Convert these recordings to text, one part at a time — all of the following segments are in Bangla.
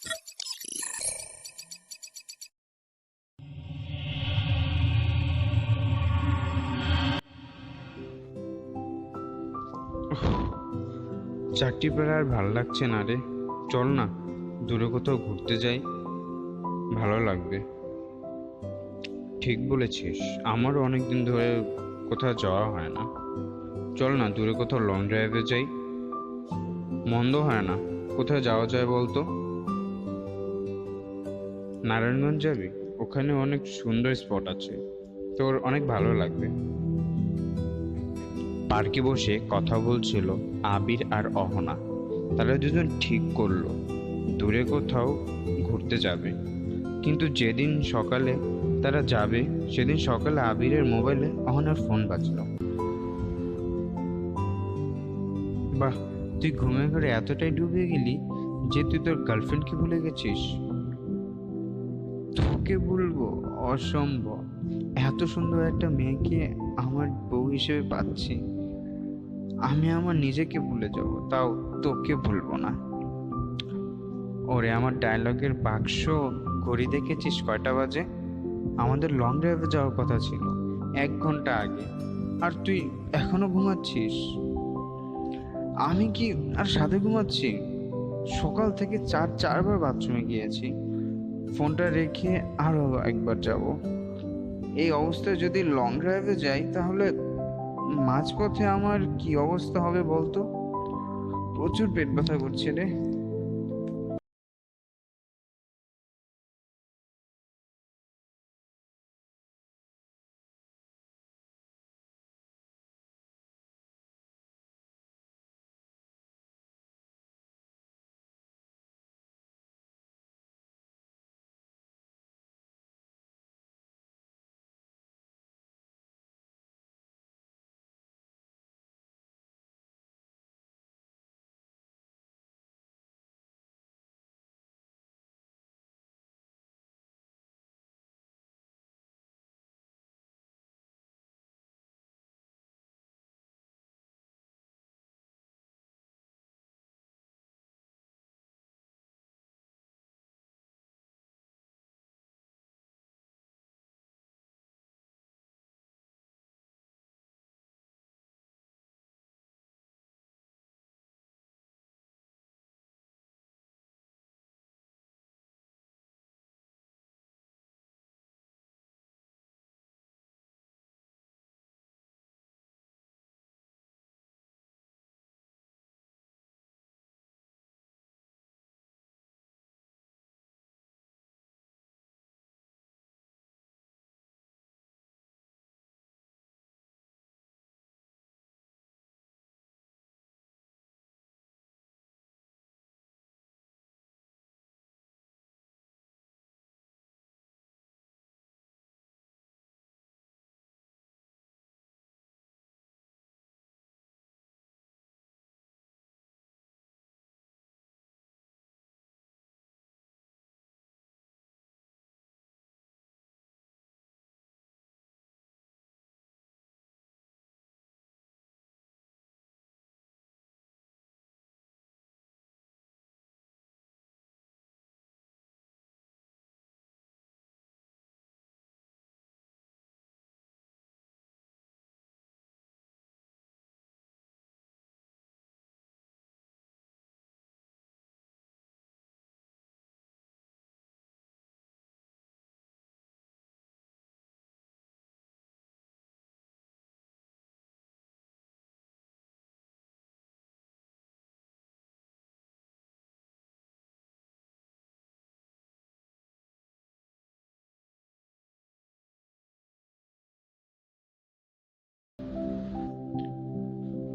চারটি বেলা আর ভালো লাগছে না রে। চল না, দূরে কোথাও ঘুরতে যাই। ভালো লাগবে। ঠিক বলেছিস, আমারও অনেক দিন ধরে কোথাও যাওয়া হয় না। চল না, দূরে কোথাও লং ড্রাইভে যাই। মন্দ হয় না, কোথায় যাওয়া যায় বলতো? নারায়ণগঞ্জ যাবি? ওখানে অনেক সুন্দর স্পট আছে। তোর অনেক ভালো লাগবে। পার্কে বসে কথা বলছিল আবির আর অহনা। তারা দুজন ঠিক করল। দূরে কোথাও ঘুরতে যাবে। কিন্তু যেদিন সকালে তারা যাবে, সেদিন সকালে আবিরের মোবাইলে অহনার ফোন বাজলো। বাহ, তুই ঘুমে ঘরে এতটাই ডুবে গেলি যে তুই তোর গার্লফ্রেন্ডকে ভুলে গেছিস? তোকে বলব, অসম্ভব। এত সুন্দর একটা মেয়েকে আমার বউ হিসেবে পাচ্ছি। আমি আমার নিজেকে ভুলে যাব, তাও তোকে ভুলবো না। ওরে, আমার ডায়লগের বাক্স ঘড়ি দেখেছিস? কয়টা বাজে? আমাদের লং ড্রাইভে যাওয়ার কথা ছিল, এক ঘণ্টা আগে। আর তুই এখনও ঘুমাচ্ছিস? আমি কি আর সাথে ঘুমাচ্ছি? সকাল থেকে চার, চারবার বাথরুমে গিয়েছি। ফোনটা রেখে আরও একবার যাব। এই অবস্থায় যদি লং ড্রাইভে যাই, তাহলে মাঝপথে আমার কি অবস্থা হবে বলতো? প্রচুর পেট ব্যথা করছে রে।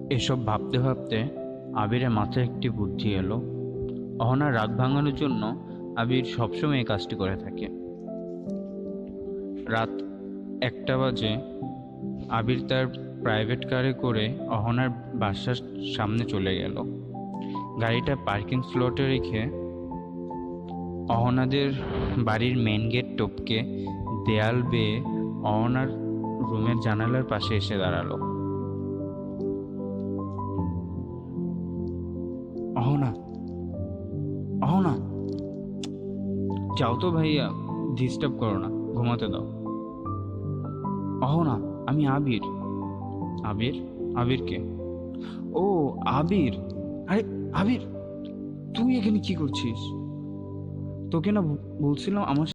এসব ভাবতে ভাবতে আবিরের মাথায় একটি বুদ্ধি এলো। অহনার রাত ভাঙানোর জন্য আবির সবসময় এই কাজটি করে থাকে। রাত একটা বাজে, আবির তার প্রাইভেট কারে করে অহনার বাসার সামনে চলে গেল। গাড়িটা পার্কিং স্লটে রেখে অহনাদের বাড়ির মেন গেট টপকে দেয়াল বেয়ে অহনার রুমের জানালার পাশে এসে দাঁড়াল। যাও তো ভাইয়া ডিস্টার্ব করো না, ঘুমাতে দাও। অহ না, আমি আবির। আবির? আবির কে? ও, আবির। আরে, আবির, তুই এখানে কি করছিস? তোকে না বলছিলাম আমার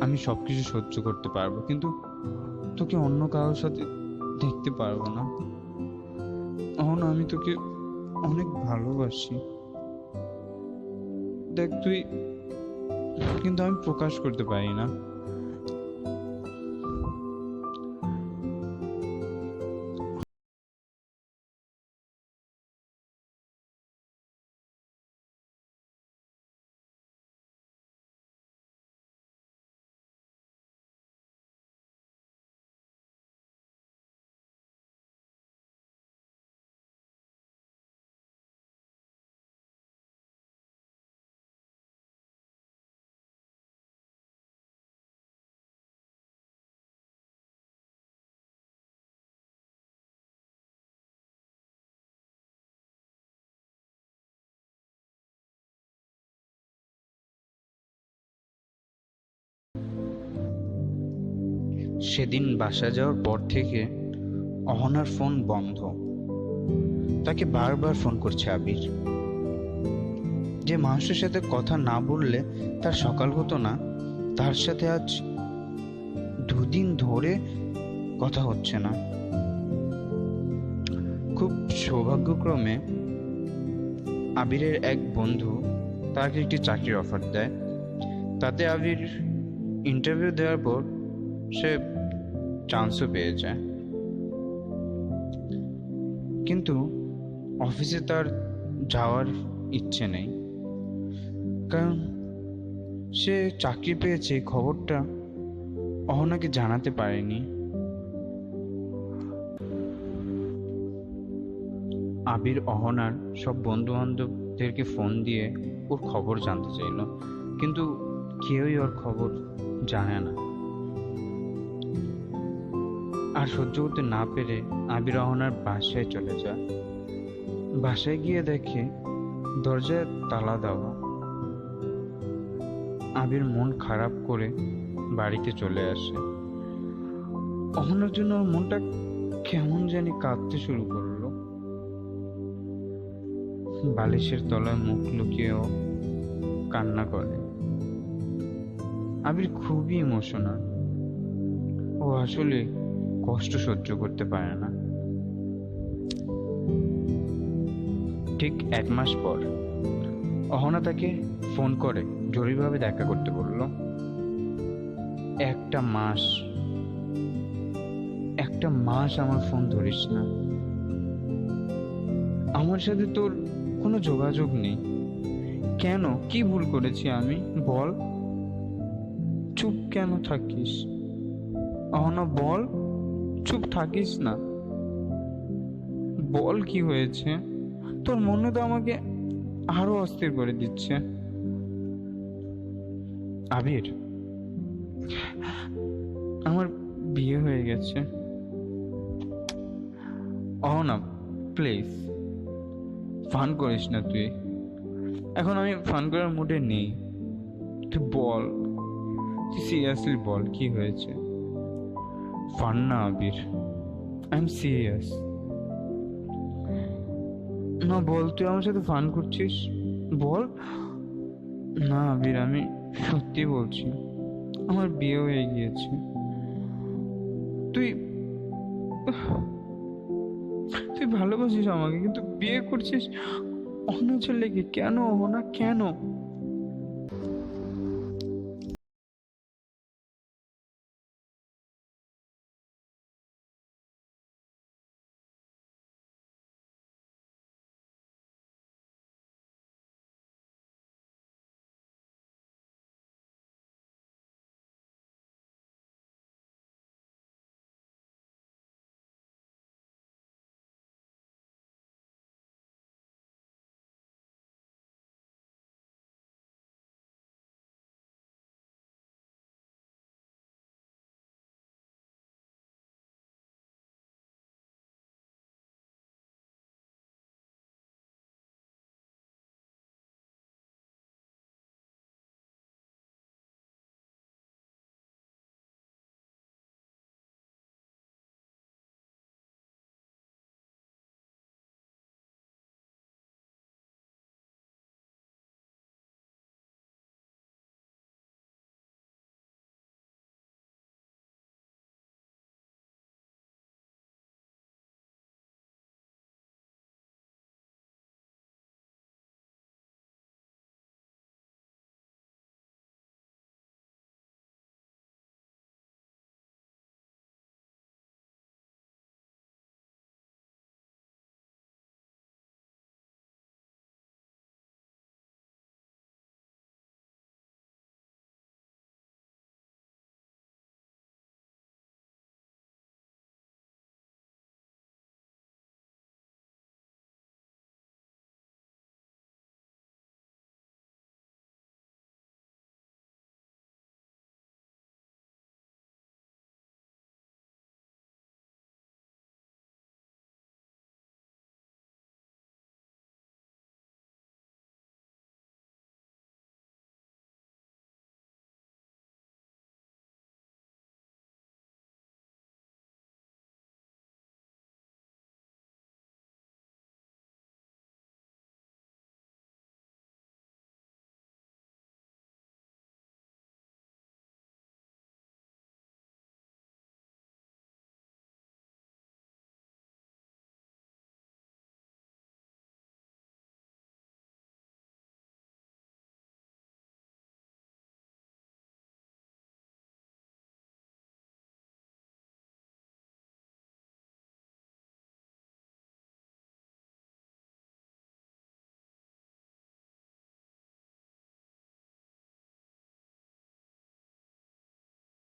আমি সবকিছু সহ্য করতে পারব, কিন্তু তোকে অন্য কারোর সাথে দেখতে পারব না। এখন আমি তোকে অনেক ভালোবাসি। দেখ, তুই কিন্তু আমি প্রকাশ করতে পারি না। সেদিন বাসা যাওয়ার পর থেকে অহনার ফোন বন্ধ। তাকে বারবার ফোন করছে আবির। যে মানুষের সাথে কথা না বললে তার সকাল হতো না, তার সাথে আজ দুদিন ধরে কথা হচ্ছে না। খুব সৌভাগ্যক্রমে আবিরের এক বন্ধু তাকে একটি চাকরির অফার দেয়। তাতে আবির ইন্টারভিউ দেওয়ার পর সে চান্সও পেয়ে যায়। কিন্তু অফিসে তার যাওয়ার ইচ্ছে নেই। কারণ সে চাকরি পেয়েছে খবরটা অহনাকে জানাতে পারেনি। আবির অহনার সব বন্ধু বান্ধবদেরকে ফোন দিয়ে ওর খবর জানতে চাইল। কিন্তু কেউই ওর খবর জানে না। আর সহ্য করতে না পেরে আবির অহনার বাসায় চলে যায়। বাসায় গিয়ে দেখে দরজায় তালা দেওয়া। আবির মন খারাপ করে বাড়িতে চলে আসে। অহনার জন্য ওর মনটা কেমন জানি কাঁদতে শুরু করল। বালিশের তলায় মুখ লুকিয়েও কান্না করে। আবির খুবই ইমোশনাল ও আসলে কষ্ট সহ্য করতে পারে না। ঠিক এক মাস পর, অহনা তাকে ফোন করে, জরুরিভাবে দেখা করতে বলল, একটা মাস একটা মাস আমার ফোন ধরিস না। আমার সাথে তোর কোনো যোগাযোগ নেই। কেন? কি ভুল করেছি আমি? বল। চুপ কেন থাকিস? অহনা, বল। চুপ থাকিস না। বল কি হয়েছে? তোর মনে তো আমাকে আরও অস্থির করে দিচ্ছে। আবির, আমার বিয়ে হয়ে গেছে। অহনা, প্লিজ, ফান করিস না তুই। এখন আমি ফান করার মুডে নেই। তুই বল, তুই সিরিয়াসলি বল কি হয়েছে? ফান না আবির। আই এম সিরিয়াস না, বল, তুই আমার সাথে ফান করছিস? বল। না আবির, আমি সত্যি বলছি, আমার বিয়ে হয়ে গিয়েছে। তুই তুই ভালোবাসিস আমাকে, কিন্তু বিয়ে করছিস অন্য ছেলেকে। কেন? না কেন?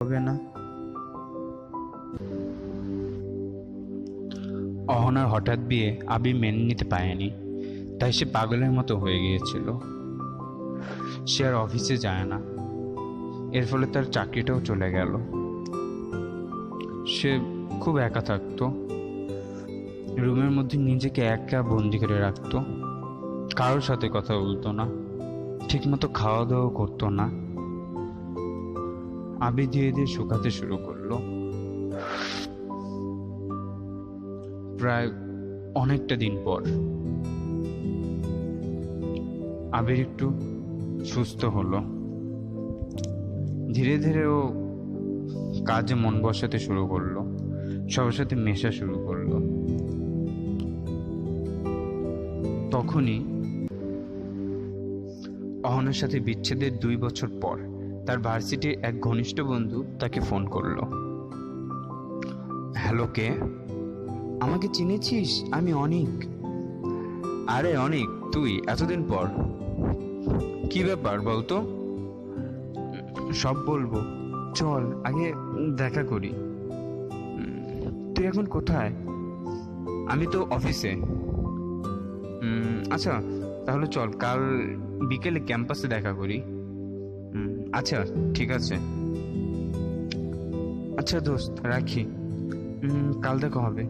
হবে না। অহনার হঠাৎ বিয়ে আবির মেনে নিতে পারেনি, তাই সে পাগলের মতো হয়ে গিয়েছিল। সে আর অফিসে যায় না। এর ফলে তার চাকরিটাও চলে গেল। সে খুব একা থাকতো। রুমের মধ্যে নিজেকে একা বন্দি করে রাখতো। কারোর সাথে কথা বলতো না। ঠিকমতো খাওয়া দাওয়া করতো না। আবি ধীরে ধীরে শুকাতে শুরু করল, প্রায় অনেকটা দিন পর আবির একটু সুস্থ হলো। ধীরে ধীরে ও কাজে মন বসাতে শুরু করল, সবার সাথে মেশা শুরু করল। তখনই অহনার সাথে বিচ্ছেদের দুই বছর পর তার ভার্সিটির এক ঘনিষ্ঠ বন্ধু তাকে ফোন করল। হ্যালো, কে? আমাকে চিনেছিস? আমি অনিক। আরে অনিক, তুই? এতদিন পর। কি ব্যাপার বলতো? সব বলব। চল, আগে দেখা করি। তুই এখন কোথায়? আমি তো অফিসে। আচ্ছা তাহলে চল, কাল বিকেলে ক্যাম্পাসে দেখা করি। আচ্ছা ঠিক আছে। আচ্ছা দোস্ত, রাখি। কাল দেখা হবে।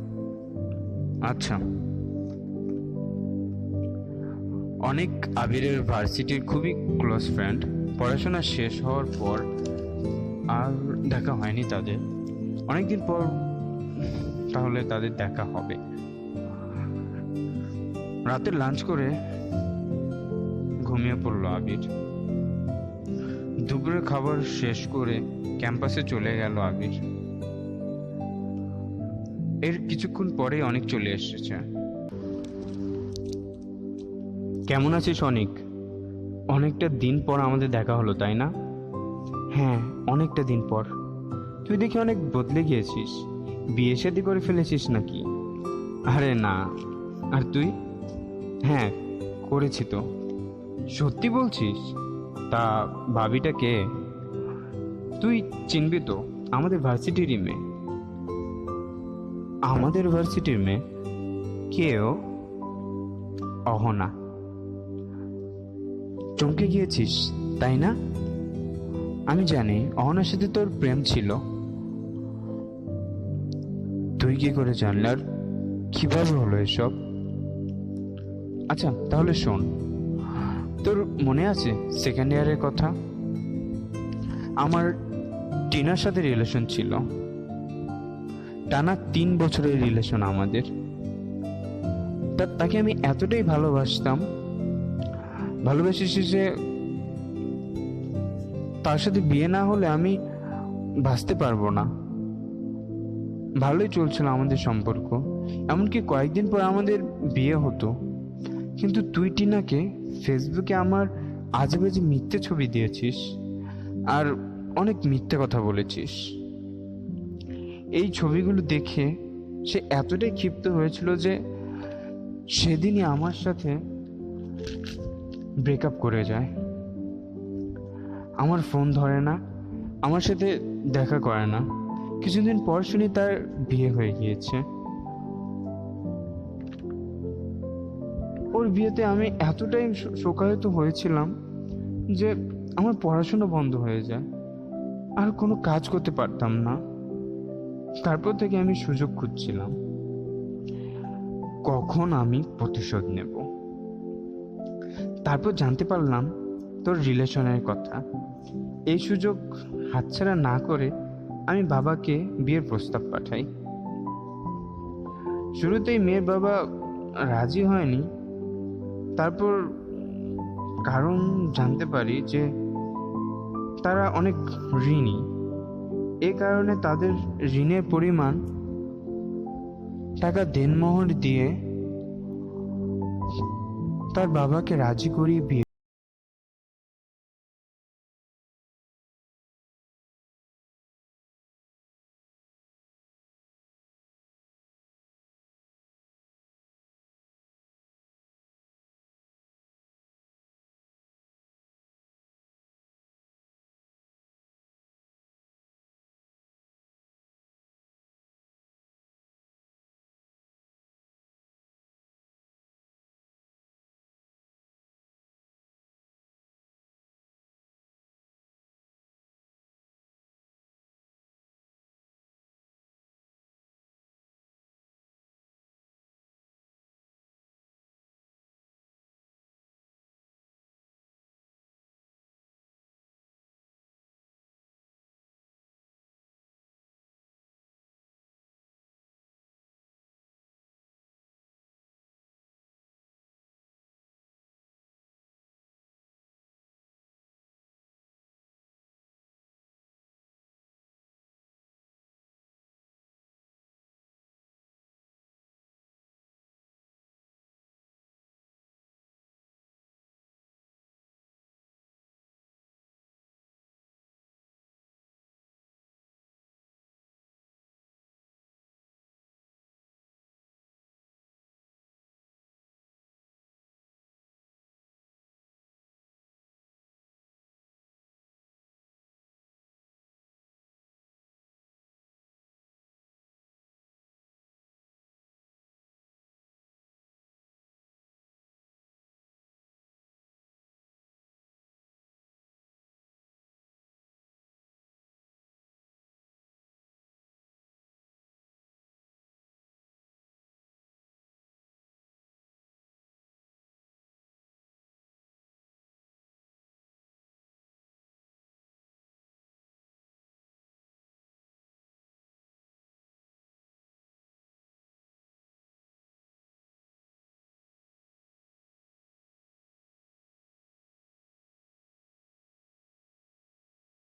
আচ্ছা। অনেক আবিরের ভার্সিটির খুবই ক্লোজ ফ্রেন্ড। পড়াশোনা শেষ হওয়ার পর আর দেখা হয়নি তাদের। অনেকদিন পর তাহলে তাদের দেখা হবে। রাতে লাঞ্চ করে ঘুমিয়ে পড়ল আবির। দুপুরে খাবার শেষ করে ক্যাম্পাসে চলে গেল আবির। এর কিছুক্ষণ পরে অনেক চলে এসেছে। কেমন আছিস অনেক? অনেকটা দিন পর আমাদের দেখা হলো, তাই না? হ্যাঁ অনেকটা দিন পর। তুই দেখি অনেক বদলে গিয়েছিস। বিয়ে শাদি করে ফেলেছিস নাকি? আরে না। আর তুই? হ্যাঁ করেছি তো। সত্যি বলছিস? তা ভাবিটা কে? তুই চিনবি তো, আমাদের ভার্সিটিরই মেয়ে। আমাদের ভার্সিটির মেয়ে? কে ও? অহনা। চমকে গিয়েছিস, তাই না? আমি জানি, অহনার সাথে তোর প্রেম ছিল। তুই কি করে জানলি? আর কীভাবে হলো এসব? আচ্ছা তাহলে শোন। তোর মনে আছে সেকেন্ড ইয়ারের কথা? আমার টিনার সাথে রিলেশন ছিল। টানা তিন বছরের রিলেশন আমাদের। তা তাকে আমি এতটাই ভালোবাসতাম, ভালোবেসেছি যে তার সাথে বিয়ে না হলে আমি ভাসতে পারব না। ভালোই চলছিল আমাদের সম্পর্ক। এমনকি কয়েকদিন পর আমাদের বিয়ে হতো। কিন্তু তুই টিনাকে ফেসবুকে আমার আজে বাজে মিথ্যে ছবি দিয়েছিস আর অনেক মিথ্যে কথা বলেছিস। এই ছবিগুলো দেখে সে এতটাই ক্ষিপ্ত হয়েছিল যে সেদিনই আমার সাথে ব্রেকআপ করে যায়। আমার ফোন ধরে না, আমার সাথে দেখা করে না। কিছুদিন পর শুনি তার বিয়ে হয়ে গিয়েছে। ওর বিয়েতে আমি এতটাই শো- শোকাহত হয়েছিলাম যে আমার পড়াশোনা বন্ধ হয়ে যায়। আর কোনো কাজ করতে পারতাম না। তারপর থেকে আমি সুযোগ খুঁজছিলাম। কখন আমি প্রতিশোধ নেব? তারপর জানতে পারলাম তোর রিলেশনের কথা। এই সুযোগ হাতছাড়া না করে আমি বাবাকে বিয়ের প্রস্তাব পাঠাই। শুরুতেই মেয়ের বাবা রাজি হয়নি। তারপর কারণ জানতে পারি যে তারা অনেক ঋণী। এ কারণে তাদের ঋণের পরিমাণ টাকা দেনমোহর দিয়ে তার বাবাকে রাজি করিয়ে বিয়ে